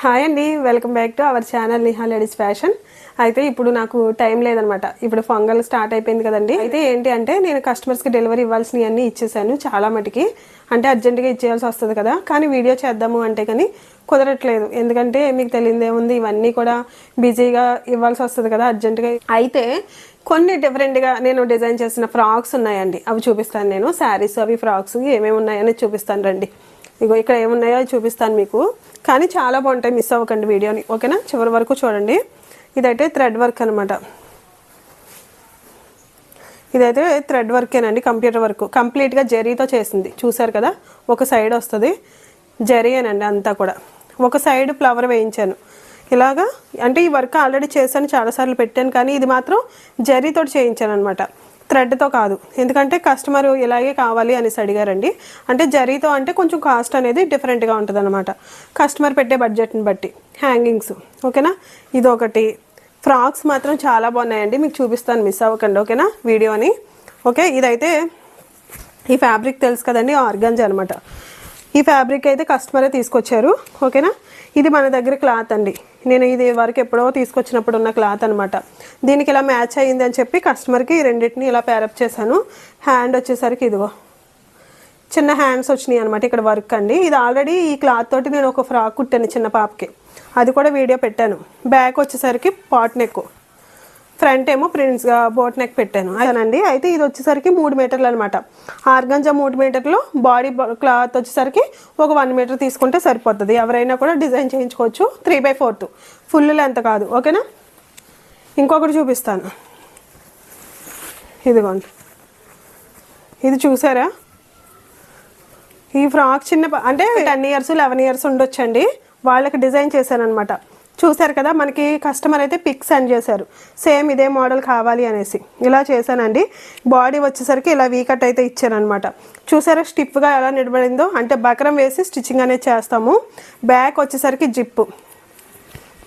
Hi అండి welcome back to our channel Niha ladies fashion. అయితే ఇప్పుడు నాకు టైం లేదనమాట. ఇప్పుడు ఫంగల్ స్టార్ట్ అయిపోయింది కదండి. అయితే ఏంటి అంటే నేను కస్టమర్స్కి డెలివరీ ఇవ్వాల్సినవి అన్నీ ఇచ్చేసాను చాలా మటుకి. అంటే అర్జెంటుగా ఇచ్చేయాల్సి వస్తుంది కదా. కానీ వీడియో చేద్దాము అంటే కానీ కుదరట్లేదు. ఎందుకంటే మీకు తెలియదే ఉంది ఇవన్నీ కూడా బిజీగా ఇవ్వాల్సి వస్తుంది కదా అర్జెంటుగా అయితే కొన్ని డిఫరెంట్గా నేను డిజైన్ చేసిన ఫ్రాక్స్ ఉన్నాయండి. అవి చూపిస్తాను నేను. శారీస్ అవి ఫ్రాక్స్ ఏమేమి ఉన్నాయని చూపిస్తాను రండి. ఇగో ఇక్కడ ఏమున్నాయో అవి చూపిస్తాను మీకు. కానీ చాలా బాగుంటాయి మిస్ అవ్వకండి వీడియోని. ఓకేనా? చివరి వరకు చూడండి. ఇదైతే థ్రెడ్ వర్క్ అనమాట ఇదైతే థ్రెడ్ వర్కేనండి కంప్యూటర్ వర్క్ కంప్లీట్గా జరీతో చేసింది. చూసారు కదా? ఒక సైడ్ వస్తుంది. జరీయేనండి అంతా కూడా. ఒక సైడ్ ఫ్లవర్ వేయించాను. ఇలాగా అంటే ఈ వర్క్ ఆల్రెడీ చేశాను చాలాసార్లు పెట్టాను కానీ ఇది మాత్రం జరీతో చేయించాను అనమాట థ్రెడ్తో కాదు. ఎందుకంటే కస్టమర్ ఇలాగే కావాలి అనేసి అడిగారండి. అంటే జరీతో అంటే కొంచెం కాస్ట్ అనేది డిఫరెంట్గా ఉంటుంది అనమాట కస్టమర్ పెట్టే బడ్జెట్ని బట్టి. హ్యాంగింగ్స్. ఓకేనా? ఇది ఒకటి ఫ్రాక్స్ మాత్రం చాలా బాగున్నాయండి. మీకు చూపిస్తాను మిస్ అవ్వకండి. ఓకేనా? వీడియోని. ఓకే? ఇదైతే ఈ ఫ్యాబ్రిక్ తెలుసు కదండి? ఆర్గంజ్ అనమాట ఈ ఫ్యాబ్రిక్ అయితే కస్టమరే తీసుకొచ్చారు ఓకేనా? ఇది మన దగ్గర క్లాత్ అండి. నేను ఇది వరకు ఎప్పుడో తీసుకొచ్చినప్పుడు ఉన్న క్లాత్ అనమాట దీనికి ఇలా మ్యాచ్ అయ్యింది అని చెప్పి కస్టమర్కి ఈ రెండింటిని ఇలా ప్యారప్ చేశాను. హ్యాండ్ వచ్చేసరికి ఇదిగో చిన్న హ్యాండ్స్ వచ్చినాయి అనమాట ఇక్కడ వర్క్ అండి. ఇది ఆల్రెడీ ఈ క్లాత్ తోటి నేను ఒక ఫ్రాక్ కుట్టాను చిన్న పాపకి. అది కూడా వీడియో పెట్టాను. బ్యాక్ వచ్చేసరికి పాట్ నెక్ ఫ్రంట్ ఏమో ప్రింట్స్ బోట్ నెక్ పెట్టాను. అదేనండి. అయితే ఇది వచ్చేసరికి మూడు మీటర్లు అనమాట ఆర్గంజా మూడు మీటర్లు బాడీ క్లాత్ వచ్చేసరికి ఒక వన్ మీటర్ తీసుకుంటే సరిపోతుంది. ఎవరైనా కూడా డిజైన్ చేయించుకోవచ్చు. Three by fourth full length కాదు. ఓకేనా? ఇంకొకటి చూపిస్తాను. ఇదిగోండి. ఇది చూసారా? ఈ ఫ్రాక్ చిన్న అంటే టెన్ ఇయర్స్ లెవెన్ ఇయర్స్ ఉండొచ్చండి. వాళ్ళకి డిజైన్ చేశాను అనమాట చూశారు కదా మనకి కస్టమర్ అయితే పిక్ సెండ్ చేశారు. సేమ్ ఇదే మోడల్ కావాలి అనేసి. ఇలా చేశానండి. బాడీ వచ్చేసరికి ఇలా వీకట్ అయితే ఇచ్చానమాట చూసారా స్టిఫ్గా ఎలా నిలబడిందో? అంటే బకరం వేసి స్టిచ్చింగ్ అనేది చేస్తాము. బ్యాక్ వచ్చేసరికి జిప్పు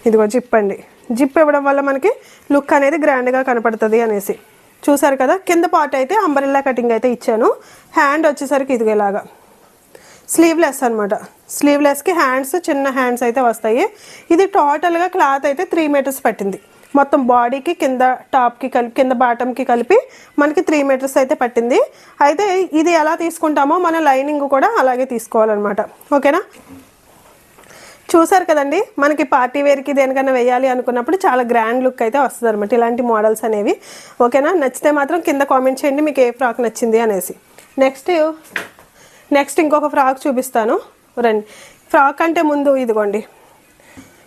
ఇదిగో జిప్ అండి. జిప్ ఇవ్వడం వల్ల మనకి లుక్ అనేది గ్రాండ్గా కనపడుతుంది అనేసి. చూసారు కదా కింద పార్ట్ అయితే అంబరిల్లా కటింగ్ అయితే ఇచ్చాను. హ్యాండ్ వచ్చేసరికి ఇదిగో ఇలాగా. స్లీవ్లెస్ అనమాట స్లీవ్లెస్కి హ్యాండ్స్ చిన్న హ్యాండ్స్ అయితే వస్తాయి. ఇది టోటల్గా క్లాత్ అయితే త్రీ మీటర్స్ పట్టింది. మొత్తం బాడీకి కింద టాప్కి కలిపి కింద బాటమ్కి కలిపి మనకి త్రీ మీటర్స్ అయితే పట్టింది. అయితే ఇది ఎలా తీసుకుంటామో మన లైనింగ్ కూడా అలాగే తీసుకోవాలన్నమాట. ఓకేనా చూసారు కదండి మనకి పార్టీ వేర్కి దేనికన్నా వేయాలి అనుకున్నప్పుడు చాలా గ్రాండ్ లుక్ అయితే వస్తుంది అనమాట ఇలాంటి మోడల్స్ అనేవి. ఓకేనా నచ్చితే మాత్రం కింద కామెంట్ చేయండి మీకు ఏ ఫ్రాక్ నచ్చింది అనేసి. నెక్స్ట్ నెక్స్ట్ ఇంకొక ఫ్రాక్ చూపిస్తాను. రండి. ఫ్రాక్ అంటే ముందు ఇదిగోండి.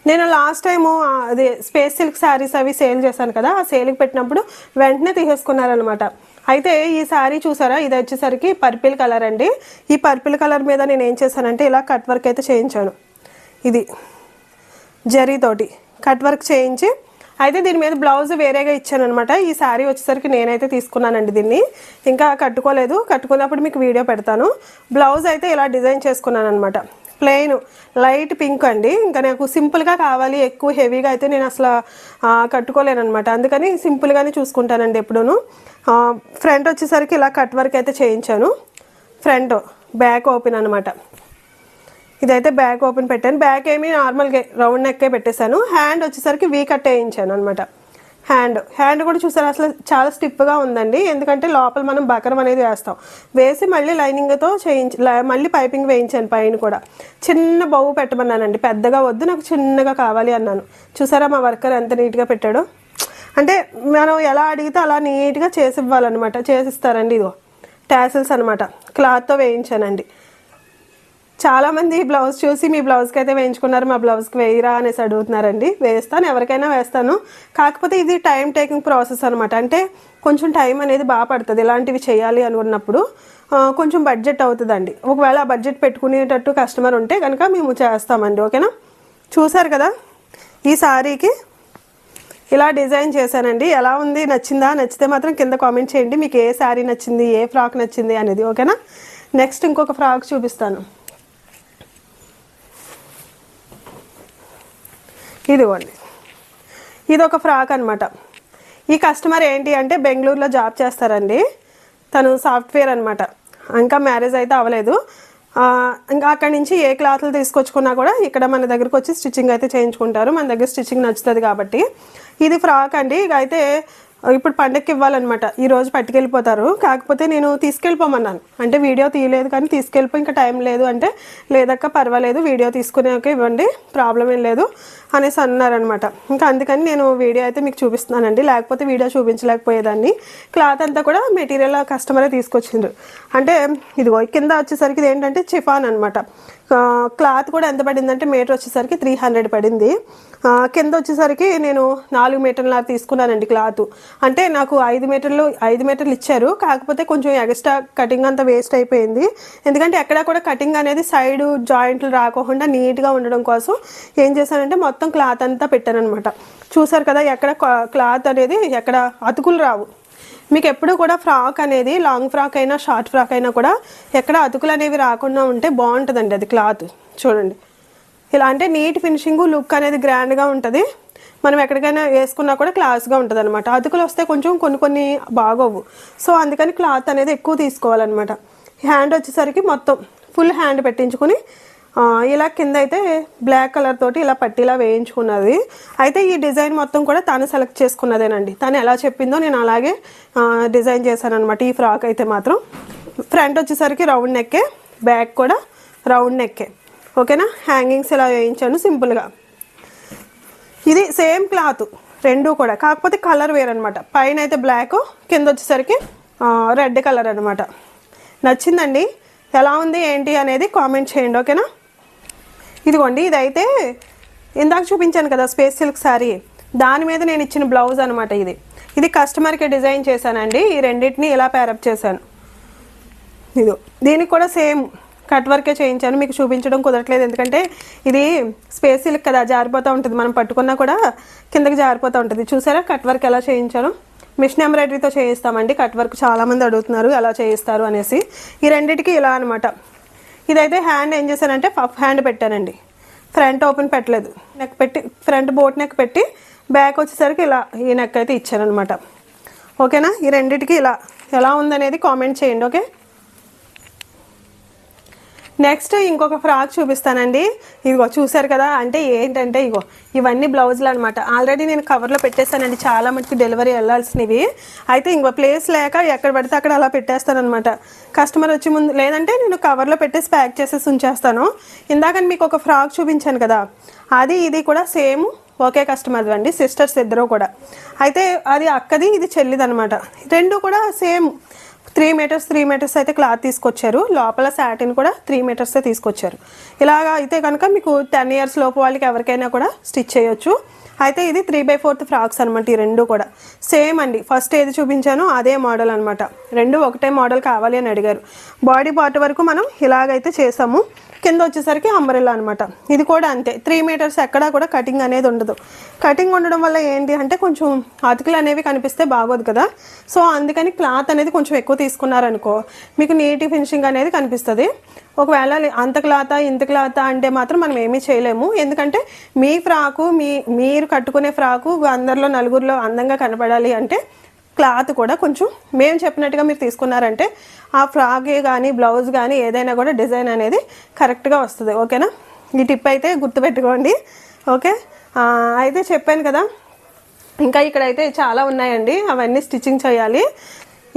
నేను లాస్ట్ టైము అది స్పేస్ సిల్క్ శారీస్ అవి సేల్ చేశాను కదా ఆ సేల్కి పెట్టినప్పుడు వెంటనే తీసేసుకున్నారనమాట అయితే ఈ శారీ చూసారా? ఇది వచ్చేసరికి పర్పిల్ కలర్ అండి. ఈ పర్పిల్ కలర్ మీద నేను ఏం చేశానంటే ఇలా కట్ వర్క్ అయితే చేయించాను. ఇది జరీతోటి కట్ వర్క్ చేయించి అయితే దీని మీద బ్లౌజ్ వేరేగా ఇచ్చాను అనమాట ఈ శారీ వచ్చేసరికి నేనైతే తీసుకున్నానండి దీన్ని. ఇంకా కట్టుకోలేదు. కట్టుకున్నప్పుడు మీకు వీడియో పెడతాను. బ్లౌజ్ అయితే ఇలా డిజైన్ చేసుకున్నాను అనమాట ప్లెయిన్ లైట్ పింక్ అండి. ఇంకా నాకు సింపుల్గా కావాలి. ఎక్కువ హెవీగా అయితే నేను అసలు కట్టుకోలేనమాట కట్టుకోలేను అనమాట అందుకని సింపుల్గానే చూసుకుంటానండి ఎప్పుడూను. ఫ్రంట్ వచ్చేసరికి ఇలా కట్ వర్క్ అయితే చేయించాను. ఫ్రంట్ బ్యాక్ ఓపెన్ అనమాట ఇదైతే బ్యాక్ ఓపెన్ పెట్టాను. బ్యాక్ ఏమి నార్మల్గా రౌండ్ నెక్కే పెట్టేశాను. హ్యాండ్ వచ్చేసరికి వీ కట్ వేయించాను అనమాట హ్యాండ్ హ్యాండ్ కూడా చూసారు? అసలు చాలా స్టిప్గా ఉందండి. ఎందుకంటే లోపల మనం బకరం అనేది వేస్తాం. వేసి మళ్ళీ లైనింగ్తో చేయించి మళ్ళీ పైపింగ్ వేయించాను పైన కూడా. చిన్న బౌ పెట్టమన్నానండి. పెద్దగా వద్దు నాకు చిన్నగా కావాలి అన్నాను. చూసారా మా వర్కర్ ఎంత నీట్గా పెట్టాడో? అంటే మనం ఎలా అడిగితే అలా నీట్గా చేసి ఇవ్వాలన్నమాట. చేసిస్తారండి ఇదిగో. టాసిల్స్ అనమాట క్లాత్తో వేయించానండి. చాలామంది బ్లౌజ్ చూసి మీ బ్లౌజ్కి అయితే వేయించుకున్నారు మా బ్లౌజ్కి వేయరా అనేసి అడుగుతున్నారండి. వేస్తాను ఎవరికైనా వేస్తాను. కాకపోతే ఇది టైం టేకింగ్ ప్రాసెస్ అనమాట అంటే కొంచెం టైం అనేది బాగా పడుతుంది. ఇలాంటివి చేయాలి అనుకున్నప్పుడు కొంచెం బడ్జెట్ అవుతుందండి. ఒకవేళ ఆ బడ్జెట్ పెట్టుకునేటట్టు కస్టమర్ ఉంటే కనుక మేము చేస్తామండి. ఓకేనా? చూసారు కదా? ఈ సారీకి ఇలా డిజైన్ చేశానండి. ఎలా ఉంది? నచ్చిందా? నచ్చితే మాత్రం కింద కామెంట్ చేయండి. మీకు ఏ శారీ నచ్చింది? ఏ ఫ్రాక్ నచ్చింది? అనేది ఓకేనా? నెక్స్ట్ ఇంకొక ఫ్రాక్ చూపిస్తాను. ఇదిగోండి. ఇది ఒక ఫ్రాక్ అనమాట ఈ కస్టమర్ ఏంటి అంటే బెంగళూరులో జాబ్ చేస్తారండి. తను సాఫ్ట్వేర్ అనమాట ఇంకా మ్యారేజ్ అయితే అవ్వలేదు. ఇంకా అక్కడి నుంచి ఏ క్లాత్లు తీసుకొచ్చుకున్నా కూడా ఇక్కడ మన దగ్గరకు వచ్చి స్టిచ్చింగ్ అయితే చేయించుకుంటారు. మన దగ్గర స్టిచ్చింగ్ నచ్చుతుంది కాబట్టి. ఇది ఫ్రాక్ అండి. ఇక అయితే ఇప్పుడు పండగకి ఇవ్వాలన్నమాట. ఈ రోజు పట్టుకెళ్ళిపోతారు. కాకపోతే నేను తీసుకెళ్ళిపోమన్నాను. అంటే వీడియో తీయలేదు కానీ తీసుకెళ్ళిపో ఇంకా టైం లేదు అంటే లేదక్క పర్వాలేదు వీడియో తీసుకునే ఇవ్వండి. ప్రాబ్లం ఏం లేదు. అనేసి అన్నారనమాట ఇంకా అందుకని నేను వీడియో అయితే మీకు చూపిస్తున్నానండి. లేకపోతే వీడియో చూపించలేకపోయేదాన్ని. క్లాత్ అంతా కూడా మెటీరియల్ కస్టమరే తీసుకొచ్చిండ్రు. అంటే ఇదిగో కింద వచ్చేసరికి ఇది ఏంటంటే చిఫాన్ అనమాట క్లాత్ కూడా ఎంత పడిందంటే మీటర్ వచ్చేసరికి త్రీ హండ్రెడ్ పడింది. కింద వచ్చేసరికి నేను నాలుగు మీటర్ల తీసుకున్నానండి క్లాత్. అంటే నాకు ఐదు మీటర్లు ఐదు మీటర్లు ఇచ్చారు. కాకపోతే కొంచెం ఎక్స్ట్రా కటింగ్ అంతా వేస్ట్ అయిపోయింది. ఎందుకంటే ఎక్కడ కూడా కటింగ్ అనేది సైడ్ జాయింట్లు రాకోకుండా నీట్గా ఉండడం కోసం ఏం చేశానంటే మొత్తం మొత్తం క్లాత్ అంతా పెట్టానమాట చూసారు కదా ఎక్కడ క్లాత్ అనేది ఎక్కడ అతుకులు రావు. మీకు ఎప్పుడు కూడా ఫ్రాక్ అనేది లాంగ్ ఫ్రాక్ అయినా షార్ట్ ఫ్రాక్ అయినా కూడా ఎక్కడ అతుకులు అనేవి రాకుండా ఉంటే బాగుంటుందండి అది క్లాత్. చూడండి. ఇలా అంటే నీట్ ఫినిషింగ్ లుక్ అనేది గ్రాండ్గా ఉంటుంది. మనం ఎక్కడికైనా వేసుకున్నా కూడా క్లాస్గా ఉంటుంది అనమాట అతుకులు వస్తే కొంచెం కొన్ని కొన్ని బాగోవు. సో అందుకని క్లాత్ అనేది ఎక్కువ తీసుకోవాలన్నమాట. హ్యాండ్ వచ్చేసరికి మొత్తం ఫుల్ హ్యాండ్ పెట్టించుకుని ఇలా కింద అయితే బ్లాక్ కలర్ తోటి ఇలా పట్టీలా వేయించుకున్నది. అయితే ఈ డిజైన్ మొత్తం కూడా తను సెలెక్ట్ చేసుకున్నదేనండి. తను ఎలా చెప్పిందో నేను అలాగే డిజైన్ చేశాను అనమాట ఈ ఫ్రాక్ అయితే మాత్రం ఫ్రంట్ వచ్చేసరికి రౌండ్ నెక్కే బ్యాక్ కూడా రౌండ్ నెక్కే. ఓకేనా? హ్యాంగింగ్స్ ఇలా వేయించాను సింపుల్గా. ఇది సేమ్ క్లాత్ రెండు కూడా. కాకపోతే కలర్ వేరనమాట పైన అయితే బ్లాక్ కింద వచ్చేసరికి రెడ్ కలర్ అనమాట నచ్చిందండి? ఎలా ఉంది ఏంటి అనేది కామెంట్ చేయండి. ఓకేనా? ఇదిగోండి ఇదైతే ఇందాక చూపించాను కదా స్పేస్ సిల్క్ శారీ దాని మీద నేను ఇచ్చిన బ్లౌజ్ అనమాట ఇది. ఇది కస్టమర్కి డిజైన్ చేశానండి. ఈ రెండింటిని ఇలా ప్యారప్ చేశాను. ఇదో దీనికి కూడా సేమ్ కట్ వర్కే చేయించాను. మీకు చూపించడం కుదరట్లేదు. ఎందుకంటే ఇది స్పేస్ సిల్క్ కదా జారిపోతూ ఉంటుంది. మనం పట్టుకున్నా కూడా కిందకి జారిపోతూ ఉంటుంది. చూసారా కట్ వర్క్ ఎలా చేయించాను? మిషన్ ఎంబ్రాయిడరీతో చేయిస్తామండి. కట్ వర్క్ చాలామంది అడుగుతున్నారు ఎలా చేయిస్తారు అనేసి. ఈ రెండింటికి ఇలా అనమాట ఇదైతే హ్యాండ్ ఏం చేశానంటే పఫ్ హ్యాండ్ పెట్టానండి. ఫ్రంట్ ఓపెన్ పెట్టలేదు. నెక్ పెట్టి ఫ్రంట్ బోట్ నెక్ పెట్టి బ్యాక్ వచ్చేసరికి ఇలా ఈ నెక్ అయితే ఇచ్చానమాట ఓకేనా ఈ రెండిటికి ఇలా ఎలా ఉందనేది కామెంట్ చేయండి ఓకే నెక్స్ట్ ఇంకొక ఫ్రాక్ చూపిస్తానండి. ఇదిగో చూసారు కదా అంటే ఏంటంటే ఇగో ఇవన్నీ బ్లౌజులు అనమాట ఆల్రెడీ నేను కవర్లో పెట్టేశానండి చాలా మటుకు డెలివరీ వెళ్ళాల్సినవి. అయితే ఇంకో ప్లేస్ లేక ఎక్కడ పడితే అక్కడ అలా పెట్టేస్తానమాట కస్టమర్ వచ్చి ముందు లేదంటే నేను కవర్లో పెట్టేసి ప్యాక్ చేసేసి ఉంచేస్తాను. ఇందాక మీకు ఒక ఫ్రాక్ చూపించాను కదా అది ఇది కూడా సేమ్ ఒకే కస్టమర్ అండి సిస్టర్స్ ఇద్దరు కూడా. అయితే అది అక్కది ఇది చెల్లిదనమాట రెండు కూడా same three metres three metres అయితే క్లాత్ తీసుకొచ్చారు. లోపల శాటిన్ కూడా త్రీ మీటర్సే తీసుకొచ్చారు. ఇలాగా అయితే కనుక మీకు టెన్ ఇయర్స్ లోపు వాళ్ళకి ఎవరికైనా కూడా స్టిచ్ చేయొచ్చు. అయితే ఇది త్రీ బై ఫోర్త్ ఫ్రాక్స్ అనమాట ఈ రెండు కూడా. సేమ్ అండి. ఫస్ట్ ఏది చూపించానో అదే మోడల్ అనమాట రెండు ఒకటే మోడల్ కావాలి అని అడిగారు. బాడీ పార్ట్ వరకు మనం ఇలాగైతే చేసాము. కింద వచ్చేసరికి అంబ్రెల్లా అనమాట ఇది కూడా అంతే. త్రీ మీటర్స్ ఎక్కడా కూడా కటింగ్ అనేది ఉండదు. కటింగ్ ఉండడం వల్ల ఏంటి అంటే కొంచెం అతుకులు అనేవి కనిపిస్తే బాగోదు కదా. సో అందుకని క్లాత్ అనేది కొంచెం ఎక్కువ తీసుకున్నారనుకో మీకు నీటి ఫినిషింగ్ అనేది కనిపిస్తుంది. ఒకవేళ అంత క్లాత ఇంత క్లాత అంటే మాత్రం మనం ఏమీ చేయలేము. ఎందుకంటే మీ ఫ్రాకు మీ మీరు కట్టుకునే ఫ్రాకు అందరిలో నలుగురిలో అందంగా కనపడాలి అంటే క్లాత్ కూడా కొంచెం మేము చెప్పినట్టుగా మీరు తీసుకున్నారంటే ఆ ఫ్రాగే కానీ బ్లౌజ్ కానీ ఏదైనా కూడా డిజైన్ అనేది కరెక్ట్గా వస్తుంది. ఓకేనా? ఈ టిప్ అయితే గుర్తుపెట్టుకోండి. ఓకే? అయితే చెప్పాను కదా. ఇంకా ఇక్కడైతే చాలా ఉన్నాయండి. అవన్నీ స్టిచ్చింగ్ చేయాలి.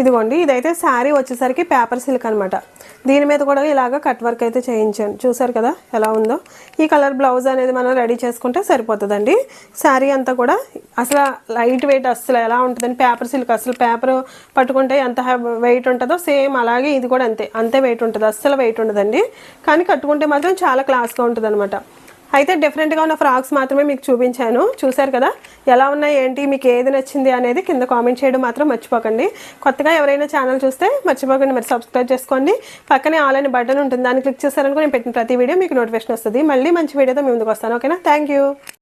ఇదిగోండి ఇదైతే శారీ వచ్చేసరికి పేపర్ సిల్క్ అనమాట దీని మీద కూడా ఇలాగ కట్ వర్క్ అయితే చేయించాను. చూసారు కదా ఎలా ఉందో? ఈ కలర్ బ్లౌజ్ అనేది మనం రెడీ చేసుకుంటే సరిపోతుందండి. శారీ అంతా కూడా అసలు లైట్ వెయిట్ అసలు ఎలా ఉంటుందని పేపర్ సిల్క్ అసలు పేపర్ పట్టుకుంటే ఎంత వెయిట్ ఉంటుందో సేమ్ అలాగే ఇది కూడా అంతే. అంతే వెయిట్ ఉంటుంది. అస్సలు వెయిట్ ఉండదండి. కానీ కట్టుకుంటే మాత్రం చాలా క్లాస్గా ఉంటుంది అయితే డిఫరెంట్గా ఉన్న ఫ్రాక్స్ మాత్రమే మీకు చూపించాను. చూశారు కదా? ఎలా ఉన్నాయి ఏంటి మీకు ఏది నచ్చింది అనేది కింద కామెంట్ చేయడం మాత్రం మర్చిపోకండి. కొత్తగా ఎవరైనా ఛానల్ చూస్తే మర్చిపోకండి మరి సబ్స్క్రైబ్ చేసుకోండి. పక్కనే ఆల్ అని బటన్ ఉంటుంది దాన్ని క్లిక్ చేశారనుకో నేను పెట్టిన ప్రతి వీడియో మీకు నోటిఫికేషన్ వస్తుంది. మళ్ళీ మంచి వీడియోతో మీ ముందుకు వస్తాను. ఓకేనా? Thank you